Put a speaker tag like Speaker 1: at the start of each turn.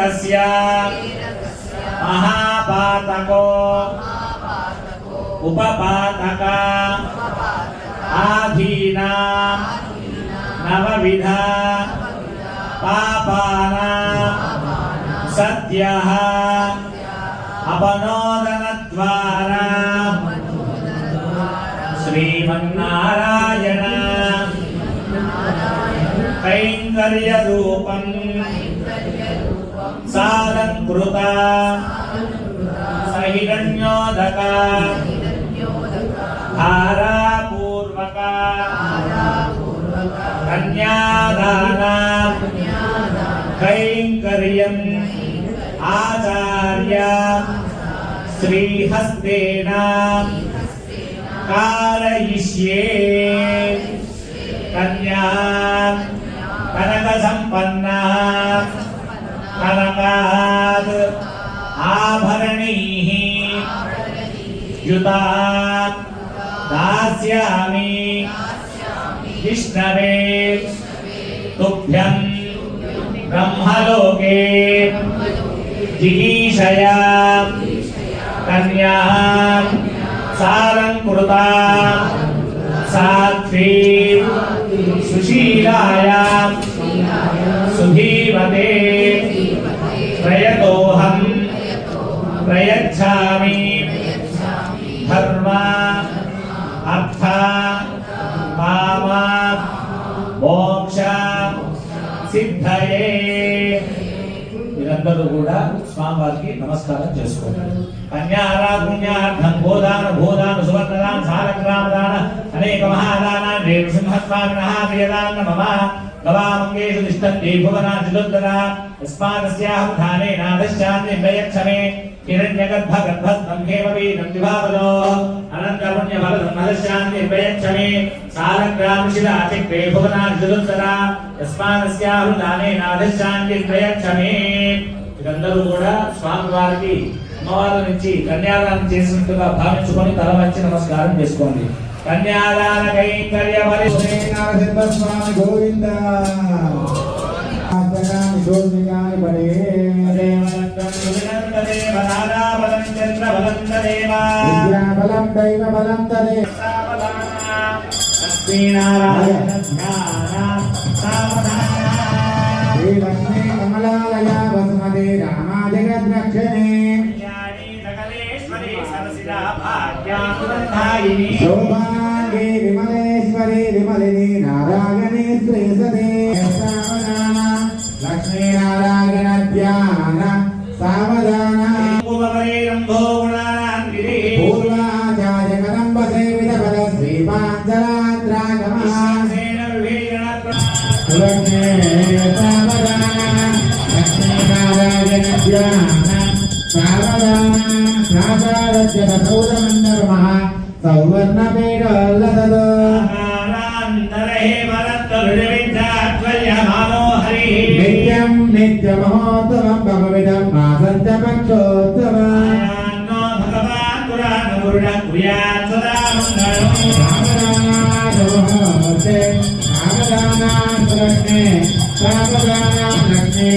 Speaker 1: प्रेरकस्य महापातको उपपातका आधीनाम् नवविधा पापानां सद्यः अपनोदनद्वारा श्रीमन्नारायण कैङ्कर्यरूपम् सालङ्कृता सहिरण्योदका धारापूर्वका कन्यादानां कैङ्कर्यम् आचार्य श्रीहस्तेन कारयिष्ये कन्या कनकसम्पन्ना कनकात् आभरणैः दास्यामि विष्णवे तुभ्यं ब्रह्मलोके जिगीषया कन्यां सालङ्कृता साध्वी అర్థ కామ మోక్ష సిద్ధయే మీరందరూ కూడా స్వామివారికి నమస్కారం చేసుకోండి. కన్యార పుణ్యార్థం గోదాన భూదాన సువర్ణదాన సాలగ్రామదాన అనేక మహాదాన రేణుసింహస్వామి ప్రియదాన మమ గవామంగేషు తిష్టం దేభువనా చిదుద్దరా యస్మాదస్యాహం ధానే నాదశ్చాన్ని నిర్ణయక్షమే హిరణ్యగర్భ గర్భస్తంభేమపి నందిభావదో అనంతపుణ్య ఫల మదశాంతి ప్రయచ్చమే సాలగ్రామశిలా చిక్వే భువనాచిదుత్తరా యస్మాదస్యాహ ధానే నాదశ్చాంతి ప్రయచ్చమే ఇదందరూ కూడా స్వామివారికి అమ్మవారి నుంచి కన్యాదానం చేసినట్టుగా భావించుకొని తల వంచి నమస్కారం చేసుకోండి. కన్యాదాన కైంకర్య
Speaker 2: నరసింహస్వామి గోవింద. ఆస్తకాని గోపికాని పడే విద్యాబలం దైవ బలం తదే శ్రీలక్ష్మీ కమలాలయ వసుమతి రామా జగద్రక్షణే శోభాంగే విమలేశ్వరి విమలిని నారాయణి శ్రీ సదే సౌరమండరమః సౌవర్ణపీఠోల్లసదో నిత్యం నిత్యమహోత్సవం భగవిదం మాసంచ సావధానమోహోత్సే సావధాన లక్ష్మీ సావధాన లక్ష్మీ